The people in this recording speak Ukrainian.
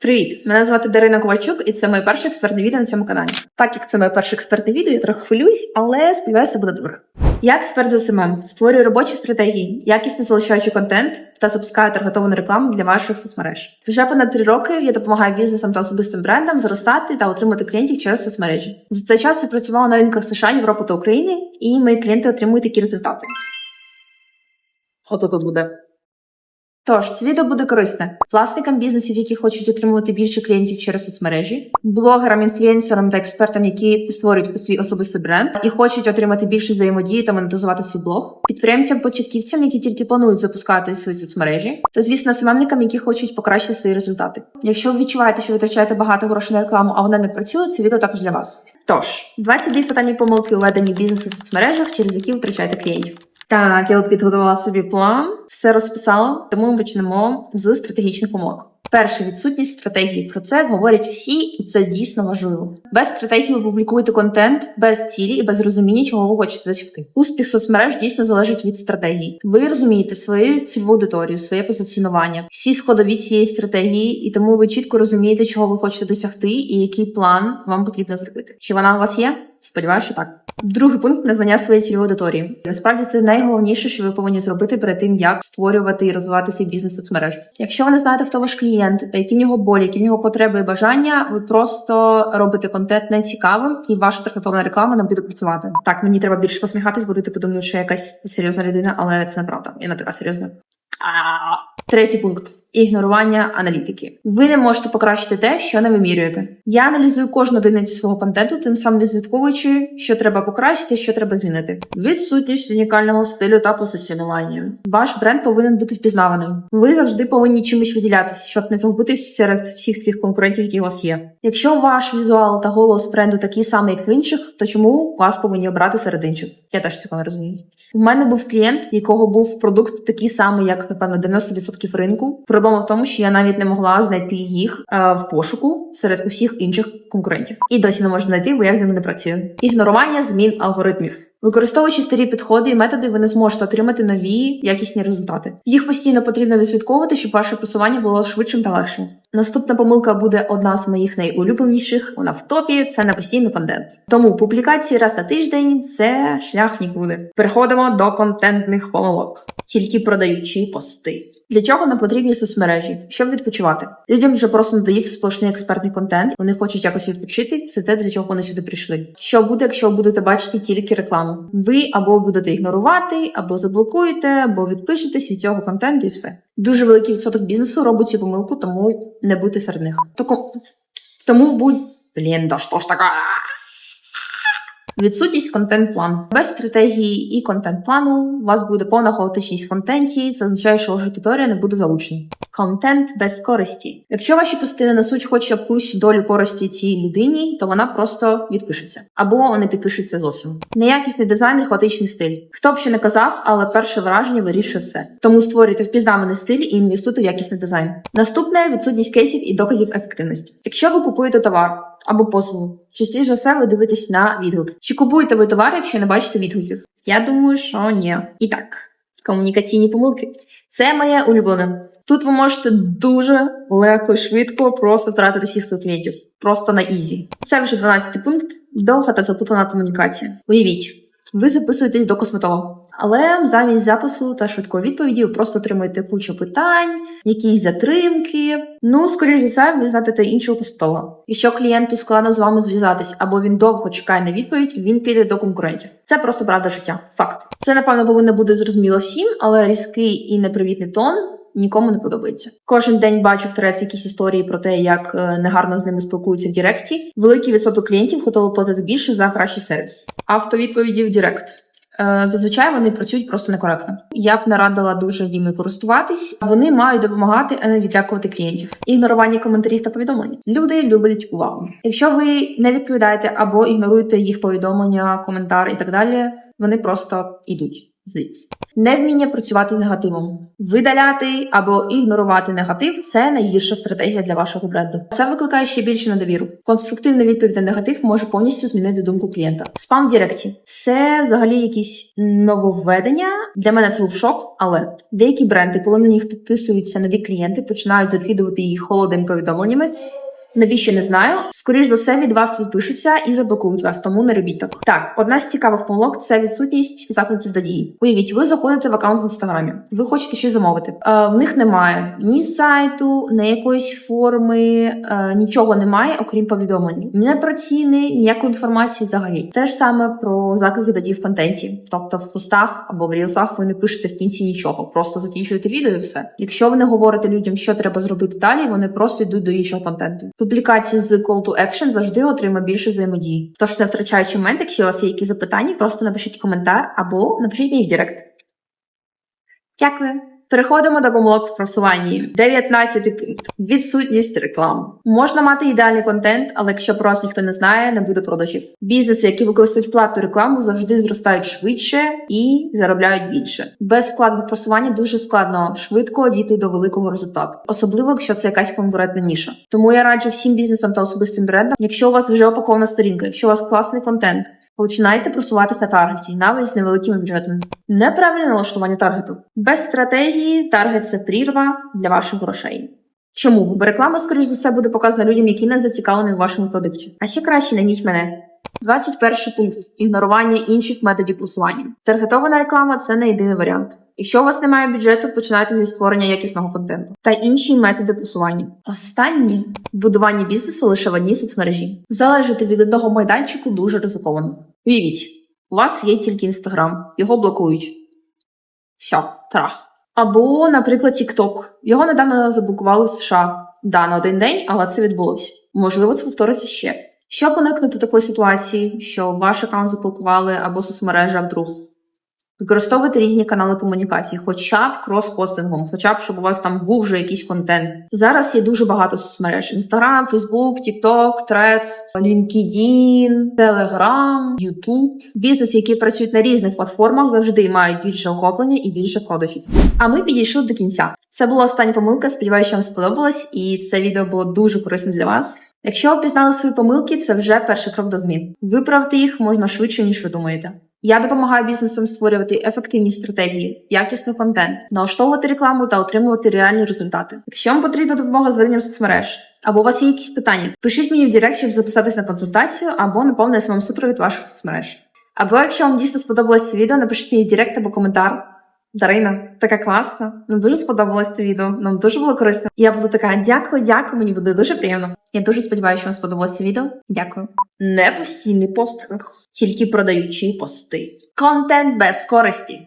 Привіт! Мене звати Дарина Ковальчук, і це моє перше експертне відео на цьому каналі. Так як це моє перше експертне відео, я трохи хвилююсь, але сподіваюся, буде добре. Я експерт за СММ, створюю робочі стратегії, якісно залишаючи контент та запускаю таргетовану рекламу для ваших соцмереж. Вже понад три роки я допомагаю бізнесам та особистим брендам зростати та отримати клієнтів через соцмережі. За цей час я працювала на ринках США, Європи та України, і мої клієнти отримують такі результати. Ото тут буде. Тож, це відео буде корисне власникам бізнесів, які хочуть отримувати більше клієнтів через соцмережі, блогерам, інфлюенсерам та експертам, які створюють свій особистий бренд і хочуть отримати більше взаємодії та монетизувати свій блог, підприємцям, початківцям, які тільки планують запускати свої соцмережі, та звісно, СММникам, які хочуть покращити свої результати. Якщо ви відчуваєте, що витрачаєте багато грошей на рекламу, а вона не працює, це відео також для вас. Тож, 22 фатальні помилки у веденні бізнесу в соцмережах, через які втрачаєте клієнтів. Так, я от підготувала собі план, все розписала, тому ми почнемо з стратегічних помилок. Перше відсутність стратегії. Про це говорять всі, і це дійсно важливо. Без стратегії ви публікуєте контент без цілі і без розуміння, чого ви хочете досягти. Успіх соцмереж дійсно залежить від стратегії. Ви розумієте свою цільову аудиторію, своє позиціонування, всі складові цієї стратегії, і тому ви чітко розумієте, чого ви хочете досягти, і який план вам потрібно зробити. Чи вона у вас є? Сподіваюся, що так. Другий пункт незнання своєї цільової аудиторії. Насправді це найголовніше, що ви повинні зробити перед тим, як створювати і розвивати свій бізнес в соцмережі. Якщо ви не знаєте, хто ваш клієнт, які в нього болі, які в нього потреби і бажання, ви просто робите контент нецікавим, і ваша таргетована реклама не буде працювати. Так, мені треба більше посміхатись, бо люди подумають, що я якась серйозна людина, але це неправда. Я не така серйозна. Третій пункт. Ігнорування аналітики. Ви не можете покращити те, що не вимірюєте. Я аналізую кожну одиницю свого контенту, тим самим відслідковуючи, що треба покращити, що треба змінити. Відсутність унікального стилю та позиціонування. Ваш бренд повинен бути впізнаваним. Ви завжди повинні чимось виділятися, щоб не загубитись серед всіх цих конкурентів, які у вас є. Якщо ваш візуал та голос бренду такий самий, як в інших, то чому вас повинні обрати серед інших? Я теж цього не розумію. У мене був клієнт, якого був продукт такий самий, як напевно 90% ринку. Проблема в тому, що я навіть не могла знайти їх е, в пошуку серед усіх інших конкурентів. І досі не можу знайти, бо я з ними не працюю. Ігнорування змін алгоритмів. Використовуючи старі підходи і методи, ви не зможете отримати нові якісні результати. Їх постійно потрібно відслідковувати, щоб ваше просування було швидшим та легшим. Наступна помилка буде одна з моїх найулюбленіших. Вона в топі це не постійний контент. Тому публікації раз на тиждень це шлях нікуди. Переходимо до контентних помилок, тільки продаючи пости. Для чого нам потрібні соцмережі? Щоб відпочивати. Людям вже просто надоїв сплошний експертний контент. Вони хочуть якось відпочити. Це те, для чого вони сюди прийшли. Що буде, якщо будете бачити тільки рекламу? Ви або будете ігнорувати, або заблокуєте, або відпишетесь від цього контенту, і все. Дуже великий відсоток бізнесу робить цю помилку, тому не будьте серед них. Тако... Тому в будь. Блін, да що ж така? Відсутність контент-плану. Без стратегії і контент-плану у вас буде повна хаотичність в контенті. Це означає, що ваша аудиторія не буде залучена. Контент без користі. Якщо ваші пости не несуть хоч якусь долю користі цій людині, то вона просто відпишеться або не підпишеться зовсім. Неякісний дизайн і хаотичний стиль. Хто б ще не казав, але перше враження вирішує все. Тому створюйте впізнаваний стиль і інвестуйте в якісний дизайн. Наступне відсутність кейсів і доказів ефективності. Якщо ви купуєте товар або послугу, частіше за все ви дивитесь на відгуки. Чи купуєте ви товар, якщо не бачите відгуків? Я думаю, що ні. І так, комунікаційні помилки. Це моє улюблене. Тут ви можете дуже легко і швидко просто втратити всіх своїх клієнтів. Просто на ізі. Це вже 12 пункт. Довга та заплутана комунікація. Уявіть. Ви записуєтесь до косметолога, але замість запису та швидкої відповіді ви просто отримуєте кучу питань, якісь затримки. Ну, скоріш за все, ви знайдете іншого косметолога. Якщо клієнту складно з вами зв'язатись або він довго чекає на відповідь, він піде до конкурентів. Це просто правда життя. Факт. Це напевно повинно бути зрозуміло всім, але різкий і непривітний тон. Нікому не подобається. Кожен день бачу в треці якісь історії про те, як е, негарно з ними спілкуються в Директі. Великий відсоток клієнтів готові платити більше за кращий сервіс. Автовідповіді в Директ. Е, Зазвичай вони працюють просто некоректно. Я б не радила дуже їми користуватись. Вони мають допомагати, а не відлякувати клієнтів. Ігнорування коментарів та повідомлень. Люди люблять увагу. Якщо ви не відповідаєте або ігноруєте їх повідомлення, коментар і так далі, вони просто йдуть звідси. Невміння працювати з негативом, видаляти або ігнорувати негатив це найгірша стратегія для вашого бренду. Це викликає ще більше недовіру. Конструктивна відповідь на негатив може повністю змінити думку клієнта. Спам в Діректі це взагалі якісь нововведення. Для мене це був шок, але деякі бренди, коли на них підписуються нові клієнти, починають закидувати їх холодними повідомленнями. Навіщо не знаю? Скоріш за все від вас відпишуться і заблокують вас, тому не робіть так. Так, одна з цікавих помилок це відсутність закликів до дії. Уявіть, ви заходите в аккаунт в інстаграмі, ви хочете щось замовити. Е, в них немає ні сайту, ні якоїсь форми, е, нічого немає, окрім повідомлень. Ні про ціни, ніякої інформації взагалі. Те ж саме про заклики до дії в контенті. Тобто в постах або в рілсах ви не пишете в кінці нічого, просто закінчуєте відео і все. Якщо ви не говорите людям, що треба зробити далі, вони просто йдуть до іншого контенту. Публікації з call to action завжди отримає більше взаємодії. Тож, не втрачаючи момент, якщо у вас є якісь запитання, просто напишіть коментар або напишіть мені в Директ. Дякую. Переходимо до помилок в просуванні. 19 пункт. Відсутність реклами. Можна мати ідеальний контент, але якщо про вас ніхто не знає, не буде продажів. Бізнеси, які використовують платну рекламу, завжди зростають швидше і заробляють більше. Без вкладу в просування дуже складно швидко дійти до великого результату, особливо якщо це якась конкурентна ніша. Тому я раджу всім бізнесам та особистим брендам, якщо у вас вже опакована сторінка, якщо у вас класний контент, Починайте просуватися таргеті, навіть з невеликими бюджетами. Неправильне налаштування таргету. Без стратегії таргет це прірва для ваших грошей. Чому? Бо реклама, скоріш за все, буде показана людям, які не зацікавлені в вашому продукті. А ще краще найміть мене. 21 пункт ігнорування інших методів просування. Таргетована реклама це не єдиний варіант. Якщо у вас немає бюджету, починайте зі створення якісного контенту та інші методи просування. Останнє будування бізнесу лише в одній соцмережі. Залежати від одного майданчику дуже ризиковано. Уявіть, у вас є тільки інстаграм, його блокують. Все, трах. Або, наприклад, TikTok. Його недавно заблокували в США. Да, на один день, але це відбулося. Можливо, це повториться ще. Щоб уникнути такої ситуації, що ваш аккаунт заблокували або соцмережа вдруг. Використовуйте різні канали комунікації, хоча б крос-постингом, хоча б щоб у вас там був вже якийсь контент. Зараз є дуже багато соцмереж: Instagram, Facebook, TikTok, Threads, LinkedIn, Telegram, YouTube. Бізнеси, які працюють на різних платформах, завжди мають більше охоплення і більше продажів. А ми підійшли до кінця. Це була остання помилка. Сподіваюся, вам сподобалось, і це відео було дуже корисним для вас. Якщо ви пізнали свої помилки, це вже перший крок до змін. Виправити їх можна швидше, ніж ви думаєте. Я допомагаю бізнесам створювати ефективні стратегії, якісний контент, налаштовувати рекламу та отримувати реальні результати. Якщо вам потрібна допомога з веденням соцмереж, або у вас є якісь питання, пишіть мені в Директ, щоб записатись на консультацію, або наповнити вам супровід ваших соцмереж. Або якщо вам дійсно сподобалось це відео, напишіть мені в Директ або коментар. Дарина, така класна. Нам дуже сподобалось це відео. Нам дуже було корисно. Я буду така дякую, дякую. Мені буде дуже приємно. Я дуже сподіваюся, що вам сподобалось відео. Дякую. Не постійний пост, тільки продаючі пости. Контент без користі.